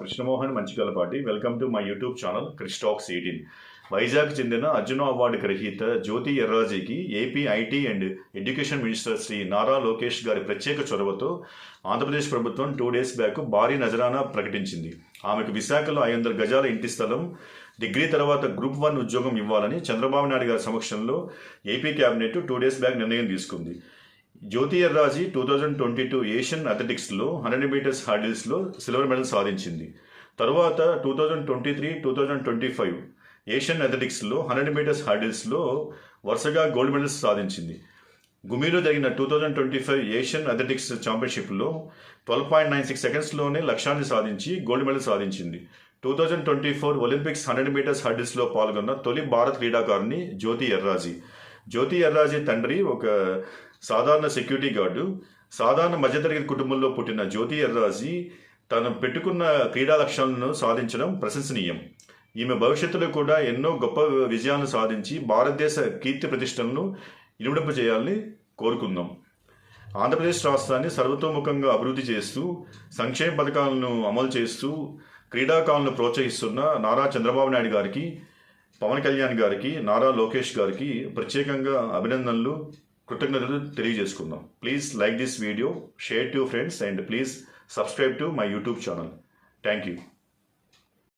Krishnamohan Manchikalapati welcome to my YouTube channel క్రిస్టాక్స్ eighteen Vizag చెందిన Arjuna award గ్రహీత Jyothi ఎర్రాజీకి AP IT and education minister Shri Nara Lokesh గారి ప్రత్యేక చొరవతో ఆంధ్రప్రదేశ్ ప్రభుత్వం టూ డేస్ బ్యాక్ భారీ నజరానా ప్రకటించింది. ఆమెకు విశాఖలో ఐదు వందల గజాల ఇంటి స్థలం డిగ్రీ తర్వాత గ్రూప్ వన్ ఉద్యోగం ఇవ్వాలని చంద్రబాబు నాయుడు గారి సమక్షంలో AP cabinet two days back నిర్ణయం తీసుకుంది. Jyothi Yarraji two thousand twenty two Asian అథ్లెటిక్స్లో hundred metres హార్డిల్స్లో సిల్వర్ మెడల్ సాధించింది. తరువాత two thousand twenty three two thousand twenty five Asian అథ్లెటిక్స్లో hundred metres హార్డిల్స్లో వరుసగా గోల్డ్ మెడల్స్ సాధించింది. గుమిలో జరిగిన two thousand twenty five Asian athletics ఛాంపియన్షిప్లో twelve point nine six సెకండ్స్లోనే లక్ష్యాన్ని సాధించి గోల్డ్ మెడల్ సాధించింది. Two thousand twenty four Olympics hundred metres హర్డిల్స్లో పాల్గొన్న తొలి భారత్ క్రీడాకారిణి జ్యోతి ఎర్రాజీ జ్యోతి ఎర్రాజీ తండ్రి ఒక సాధారణ సెక్యూరిటీ గార్డు. సాధారణ మధ్యతరగతి కుటుంబంలో పుట్టిన జ్యోతి ఎర్రాజీ తను పెట్టుకున్న క్రీడా లక్ష్యాలను సాధించడం ప్రశంసనీయం. ఈమె భవిష్యత్తులో కూడా ఎన్నో గొప్ప విజయాలను సాధించి భారతదేశ కీర్తి ప్రతిష్టలను ఇనుమడింప చేయాలని కోరుకుందాం. ఆంధ్రప్రదేశ్ రాష్ట్రాన్ని సర్వతోముఖంగా అభివృద్ధి చేస్తూ సంక్షేమ పథకాలను అమలు చేస్తూ క్రీడాకారులను ప్రోత్సహిస్తున్న నారా చంద్రబాబు నాయుడు గారికి పవన్ కళ్యాణ్ గారికి నారా లోకేష్ గారికి ప్రత్యేకంగా అభినందనలు కృతజ్ఞతలు తెలియజేసుకుందాం. Please like this video share to friends and please subscribe to my YouTube channel thank you